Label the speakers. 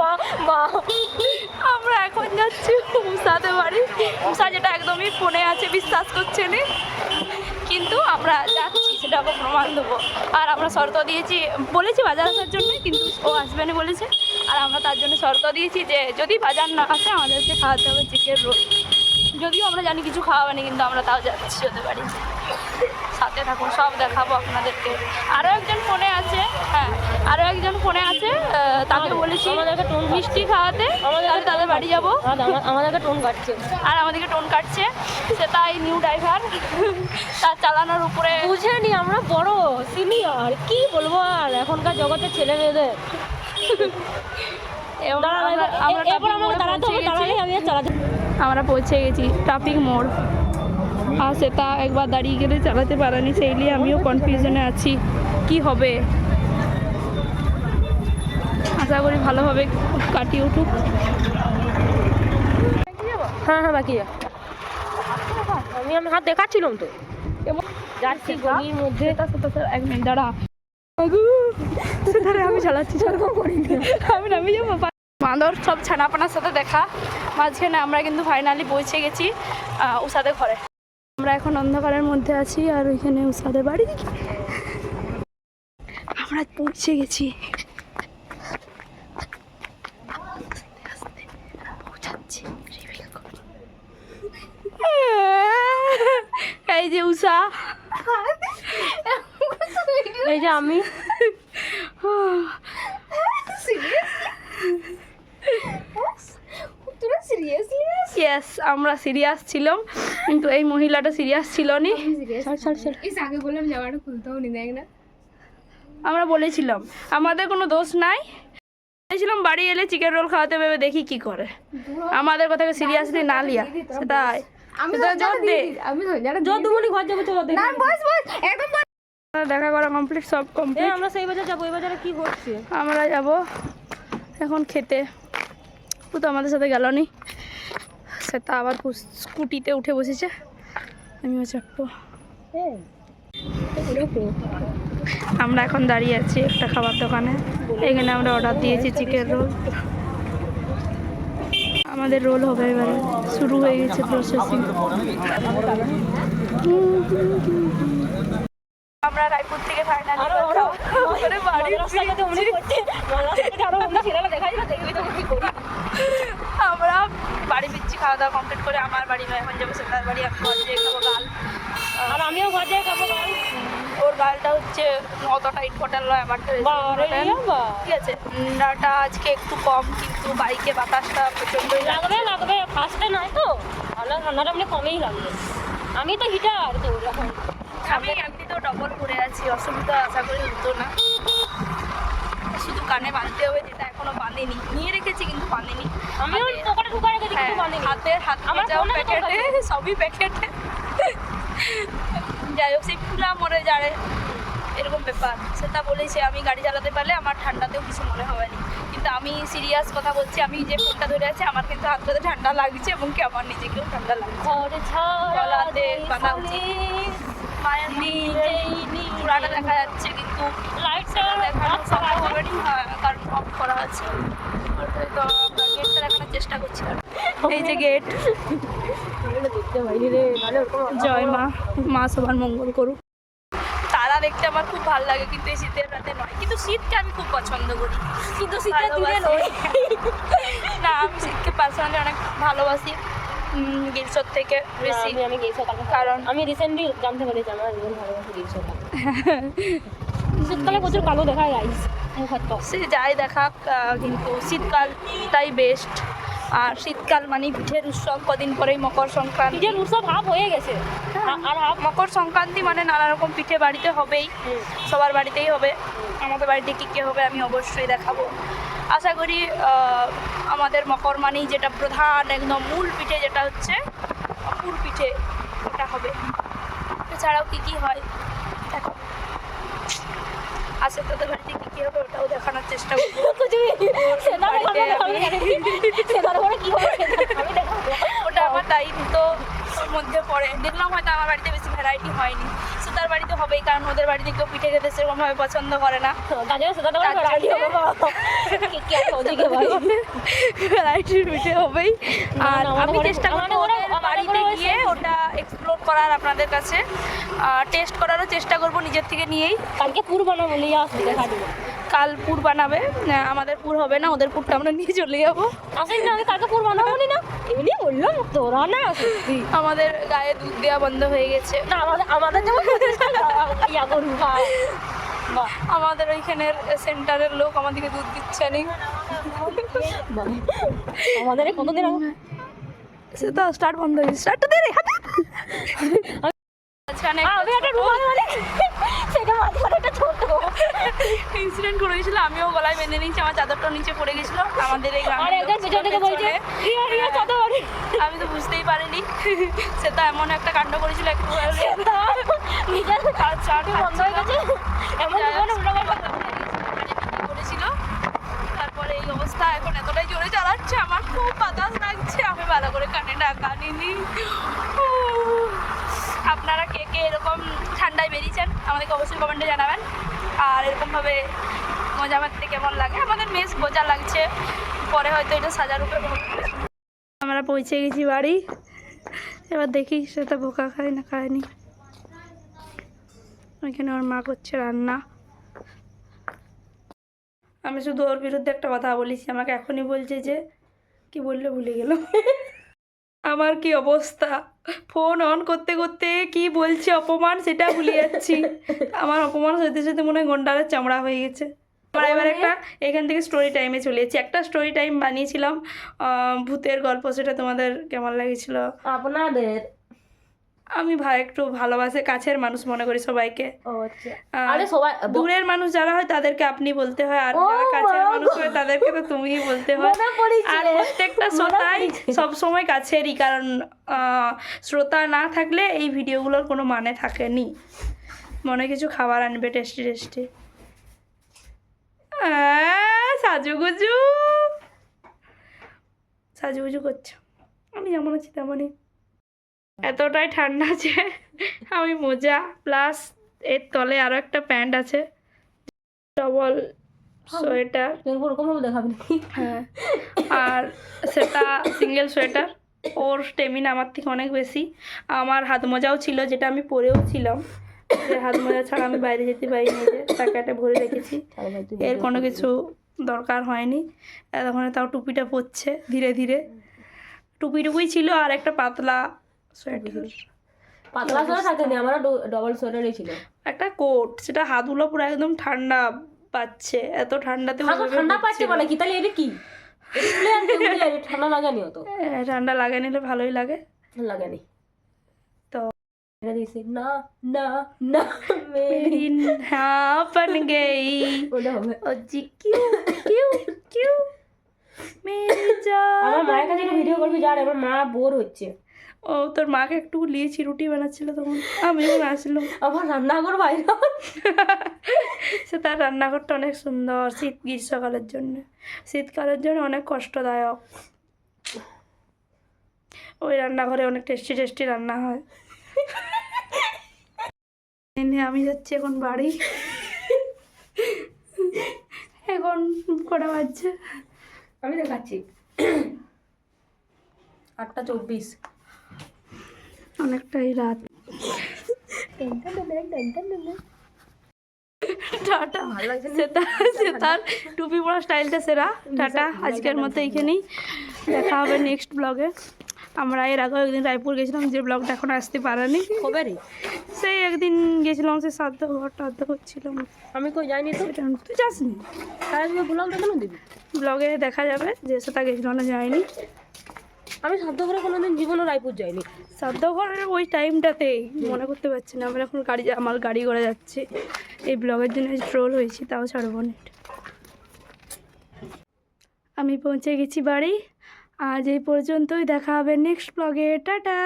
Speaker 1: মা মা।
Speaker 2: আমরা এখন যাচ্ছি উষাদের বাড়ি। উষা যেটা একদমই ফোনে আছে, বিশ্বাস করছে না। কিন্তু আমরা যাচ্ছি, সেটা আমরা প্রমাণ দেবো। আর আমরা শর্ত দিয়েছি, বলেছি বাজার আসার জন্য, কিন্তু ও আসবে না বলেছে। আর আমরা তার জন্য শর্ত দিয়েছি যে, যদি বাজার না আসে, আমাদেরকে খাওয়াতে হবে চিকেন রোল যদিও আমরা জানি কিছু খাওয়াবে না কিন্তু আমরা তাও যাচ্ছি ওদের বাড়ি সাথে থাকুন সব দেখাবো আপনাদেরকে। আরও একজন ফোনে আছে হ্যাঁ আরও একজন ফোনে আছে তাকে বলেছি
Speaker 1: আমাদেরকে টোন
Speaker 2: মিষ্টি খাওয়াতে তাহলে তাদের বাড়ি যাব।
Speaker 1: আমাদেরকে টোন কাটছে।
Speaker 2: আর আমাদেরকে টোন কাটছে সে তাই নিউ ড্রাইভার। তার চালানোর উপরে
Speaker 1: বুঝেনি আমরা বড় সিনিয়র কি বলব আর? এখনকার জগতে ছেলে মেয়েদের। এবার-
Speaker 2: আমরা পৌঁছে
Speaker 1: হবে
Speaker 2: গেছি।
Speaker 1: আমি চালাতে
Speaker 2: আমরা পৌঁছে গেছি ট্রাফিক মোড়। আর সেটা একবার দাঁড়িয়ে গেলে চালাতে পারেনি সেই নিয়ে আমিও কনফিউশনে আছি কি হবে? আশা করি ভালোভাবে কাটিয়ে উঠুক।
Speaker 1: হ্যাঁ হ্যাঁ বাকি আমি আমি হাত দেখাচ্ছিলাম তো। যাচ্ছি গলির মধ্যে।
Speaker 2: এক মিনিট দাঁড়া। আমি চালাচ্ছি আমি যাব বাঁদর সব ছানাপানার সাথে দেখা। মাঝখানে আমরা কিন্তু ফাইনালি পৌঁছে গেছি উষাদের ঘরে। আমরা এখন অন্ধকারের মধ্যে আছি আর ওইখানে উষাদের বাড়ি। আমরা পৌঁছে গেছি। এই যে উষা।
Speaker 1: এই যে আমি।
Speaker 2: ইয়েস আমরা সিরিয়াস ছিলাম কিন্তু এই মহিলাটা সিরিয়াস ছিল নি।
Speaker 3: আগে বললাম জামাটা খুলতেও নি দেখ না।
Speaker 2: আমরা বলেছিলাম আমাদের কোনো দোষ নাই। বলেছিলাম বাড়ি এলে চিকেন রোল খাওয়াতে ভেবে দেখি কি করে। আমাদের কথাকে সিরিয়াসলি না লিয়া সেটাই।
Speaker 1: দেখি।
Speaker 3: বস বস একদম বস।
Speaker 2: দেখা করা কমপ্লিট সব কমপ্লিট
Speaker 1: আমরা সেই বাজার যাব এই বাজারে কি হচ্ছে?
Speaker 2: আমরা যাব এখন খেতে। ও তো আমাদের সাথে গেল নি। সেটা আবার স্কুটিতে উঠে বসেছে। আমিও চাপবো আমরা এখন দাঁড়িয়ে আছি একটা খাবার দোকানে। এখানে আমরা অর্ডার দিয়েছি চিকেন রোল আমাদের রোল হবে এবারে। শুরু হয়ে গেছে প্রসেসিং আমরা রায়পুর থেকে ফাইনালি বাড়ি
Speaker 1: রাস্তায় তো অমনি করছে রাস্তায় আরও অমনি ছেলেরা দেখা যায় দেখবি তো কি করি
Speaker 2: আমরা বাড়ি ফিরছি খাওয়া দাওয়া কমপ্লিট করে আমার বাড়ি নয় এখন যাব সেটার বাড়ি আমি ঘর যেয়ে খাব গাল
Speaker 1: আর আমিও ঘর যাই খাব গাই
Speaker 2: ওর গালটা হচ্ছে অতটা ইম্পর্টেন্ট নয় আমার ঠিক আছে ঠান্ডাটা আজকে একটু কম কিন্তু বাইকে বাতাসটা প্রচণ্ডই লাগছে।
Speaker 1: লাগবে লাগবে ফার্স্টে নয় তো? তাহলে ঠান্ডাটা এমনি কমেই লাগবে। আমি তো হিটার তো এখন
Speaker 2: আমি এমনিতেও ডবল পরে আছি অসুবিধা আশা করি হতো না। শুধু কানে বাঁধতে হবে যেটা এখনও বাঁধেনি। নিয়ে রেখেছি কিন্তু বাঁধেনি।
Speaker 1: আমিও
Speaker 2: হাতে-
Speaker 1: পকেটে ঢুকায় রেখেছি
Speaker 2: হ্যাঁ,
Speaker 1: কিন্তু বাঁধিনি।
Speaker 2: হাতের হাত
Speaker 1: আমার
Speaker 2: প্যাকেটে সবই প্যাকেটে যাই হোক সেই ফুলা মরে যারে এরকম ব্যাপার। সেটা বলেছে আমি গাড়ি চালাতে পারলে আমার ঠান্ডাতেও কিছু মনে হয়নি কিন্তু আমি সিরিয়াস কথা বলছি আমি যে ফোনটা ধরে আছি আমার কিন্তু হাতটাতে ঠান্ডা লাগছে এবং কি আমার নিজেকেও ঠান্ডা লাগছে। গলাতে চূড়াটা দেখা যাচ্ছে কিন্তু
Speaker 1: লাইটটা
Speaker 2: দেখানো হ্যাঁ, কারণ অফ করা আছে। তো আমরা গেটটা দেখানোর চেষ্টা করছি। এই যে গেট জয় মা মা সবার মঙ্গল করুক। তারা দেখতে আমার খুব ভালো লাগে কিন্তু এই শীতের রাতে নয়। কিন্তু শীতকে আমি খুব পছন্দ করি।
Speaker 1: কিন্তু শীতের দিনে নয়
Speaker 2: না আমি শীতকে পার্সোনালি অনেক ভালোবাসি। গ্রীষ্মর থেকে বেশি
Speaker 1: আমি গেছি কারণ আমি রিসেন্টলি জানতে পেরেছি আমার জীবন ভালোবাসি গ্রীষ্মকাল শীতকালে প্রচুর কালো দেখা যায়
Speaker 2: সে যাই দেখাক কিন্তু শীতকালটাই বেস্ট আর শীতকাল মানে পিঠের উৎসব কদিন পরেই মকর সংক্রান্তি।
Speaker 1: নিজের উৎসব হাফ হয়ে গেছে। আর হাফ
Speaker 2: মকর সংক্রান্তি মানে নানা রকম পিঠে বাড়িতে হবেই। সবার বাড়িতেই হবে। আমাদের বাড়িতে কী কী হবে আমি অবশ্যই দেখাবো। আশা করি আমাদের মকর মানেই যেটা প্রধান একদম মূল পিঠে যেটা হচ্ছে পুর পিঠে ওটা হবে। এছাড়াও কী কী হয়? দেখো। আসে তোদের বাড়িতে কী কী হবে ওটাও দেখানোর চেষ্টা করব। ওটা আমার দায়িত্ব মধ্যে পড়ে। দেখলাম হয়তো আমার বাড়িতে বেশি ভ্যারাইটি হয়নি। সুতার বাড়িতে হবেই কারণ ওদের বাড়িতে কেউ পিঠে খেতে সেরকমভাবে পছন্দ করে না। ভ্যারাইটির পিঠে হবেই। আর আমি চেষ্টা করব বাড়িতে গিয়ে ওটা এক্সপ্লোর করার আপনাদের কাছে। টেস্ট করারও চেষ্টা করব নিজের থেকে নিয়েই।
Speaker 1: কালকে পুর বানাবো নিয়ে আসবি দেখা
Speaker 2: কাল পুর বানাবে। আমাদের পুর হবে না ওদের পুরটা আমরা নিয়ে চলে যাব।
Speaker 1: আসেন না আমি কালকে পুর বানাবো না এমনি বললাম তোরা না সত্যি।
Speaker 2: আমাদের গায়ে দুধ দেওয়া বন্ধ হয়ে গেছে।
Speaker 1: না আমাদের আমাদের যেমন ইয়া
Speaker 2: আমাদের ওইখানের সেন্টারের লোক আমাদেরকে দুধ দিচ্ছে নি।
Speaker 1: আমাদের কতদিন
Speaker 2: সে তো স্টার্ট বন্ধ হয়ে স্টার্ট তো দে রে হাতে
Speaker 1: একটা ছোট।
Speaker 2: ইনসিডেন্ট করে গেছিল আমিও গলায় বেঁধে নিয়েছি আমার চাদরটা নিচে পড়ে গেছিল। আমাদের এই
Speaker 1: রিয়া চাদর।
Speaker 2: আমি তো বুঝতেই পারিনি। সে তো এমন একটা কাণ্ড করেছিল একটু
Speaker 1: জীবনে উল্টো
Speaker 2: করেছিল। তারপরে এই অবস্থা এখন এতটাই জোরে চালাচ্ছে আমার খুব বাতাস লাগছে। আমি ভালো করে কানে না কানিনি। আপনারা কে কে এরকম ঠান্ডায় বেরিয়েছেন, আমাদেরকে অবশ্যই কমেন্টে জানাবেন। আর এরকমভাবে মজা মারতে কেমন লাগে? আমাদের বেশ বোঝা লাগছে। পরে হয়তো এটা সাজার উপরে আমরা পৌঁছে গেছি বাড়ি। এবার দেখি সেটা বোকা খায় না খায়নি ওইখানে ওর মা করছে রান্না। আমি শুধু ওর বিরুদ্ধে একটা কথা বলেছি। আমাকে এখনই বলছে যে, কি বললে ভুলে গেল আমার কি অবস্থা? ফোন অন করতে করতে কি বলছে অপমান সেটা ভুলে যাচ্ছি। আমার অপমান সাথে সাথে মনে হয় গন্ডারের চামড়া হয়ে গেছে। আমরা এবার একটা এখান থেকে স্টোরি টাইমে চলে যাচ্ছি। একটা স্টোরি টাইম বানিয়েছিলাম ভূতের গল্প সেটা তোমাদের কেমন লাগেছিল?
Speaker 1: আপনাদের
Speaker 2: আমি ভাই একটু ভালোবাসে কাছের মানুষ মনে করি সবাইকে।
Speaker 1: আচ্ছা। আরে সবাই
Speaker 2: দূরের মানুষ যারা হয় তাদেরকে আপনি বলতে হয় আর যারা কাছের মানুষ হয় তাদেরকে তো তুমিই বলতে হয়। আর প্রত্যেকটা শ্রোতাই। সব সময় কাছেরই কারণ শ্রোতা না থাকলে এই ভিডিওগুলোর কোনো মানে থাকেনি। মনে কিছু খাবার আনবে টেস্টি টেস্টি। সাজুগুজু সাজুগুজু করছ। আমি যেমন আছি তেমনই। এতটাই ঠান্ডা আছে আমি মোজা প্লাস এর তলে আরও একটা প্যান্ট আছে ডবল সোয়েটার।
Speaker 1: দেখাবি
Speaker 2: হ্যাঁ। আর সেটা সিঙ্গেল সোয়েটার ওর স্টেমিনা আমার থেকে অনেক বেশি। আমার হাত মোজাও ছিল যেটা আমি পরেও ছিলাম। যে হাত মোজা ছাড়া আমি বাইরে যেতে পারিনি যে প্যাকেটে ভরে রেখেছি। এর কোনো কিছু দরকার হয়নি। তখন তাও টুপিটা পরছে ধীরে ধীরে। টুপিটুকুই ছিল আর একটা পাতলা একটা কোট সেটা হাতগুলো পুরো একদম ঠান্ডা পাচ্ছে এত ঠান্ডাতে
Speaker 1: ঠান্ডা পাচ্ছে মানে কি? তাহলে কি? ঠান্ডা লাগানি
Speaker 2: হতো ঠান্ডা লাগাই নিলে ভালোই লাগে।
Speaker 1: লাগানি। মায়ের কাছে ভিডিও আমার মা বোর হচ্ছে।
Speaker 2: ও তোর মাকে একটু লিয়েছি রুটি বানাচ্ছিল তখন। আমি যখন আসলাম।
Speaker 1: আমার রান্নাঘর বাইরে
Speaker 2: সে তার রান্নাঘরটা অনেক সুন্দর শীত গ্রীষ্মকালের জন্য। শীতকালের জন্য অনেক কষ্টদায়ক। ওই রান্নাঘরে অনেক টেস্টি টেস্টি রান্না হয়। আমি যাচ্ছি এখন বাড়ি। এখন কটা বাজছে?
Speaker 1: আমি দেখাচ্ছি। আটটা চব্বিশ।
Speaker 2: অনেকটাই রাত। টাটা? সে তার সে তার টুপি পরা স্টাইলটা সেরা। টাটা। আজকের মতো এইখানেই দেখা হবে নেক্সট ব্লগে আমরা এর আগেও একদিন রায়পুর গেছিলাম যে ব্লগটা এখন আসতে পারেনি।
Speaker 1: কবে রে।
Speaker 2: সেই একদিন গেছিলাম সে সাধ্য ঘর টাধ্য করছিলাম
Speaker 1: আমি কই যাইনি তো?
Speaker 2: তুই যাসনি?
Speaker 1: তাহলে তো কেন দিবি?
Speaker 2: ব্লগে দেখা যাবে যে সেটা গেছিল না যায়নি।
Speaker 1: আমি কোনো কোনোদিন জীবনে রায়পুর যাইনি।
Speaker 2: সাধ্য ঘরের ওই টাইমটাতেই মনে করতে পারছি না। আমার এখন গাড়ি আমার গাড়ি করে যাচ্ছে। এই ব্লগের জন্য ট্রোল হয়েছি, তাও ছাড়বো না। আমি পৌঁছে গেছি বাড়ি। আজ এই পর্যন্তই, দেখা হবে নেক্সট ব্লগে টাটা!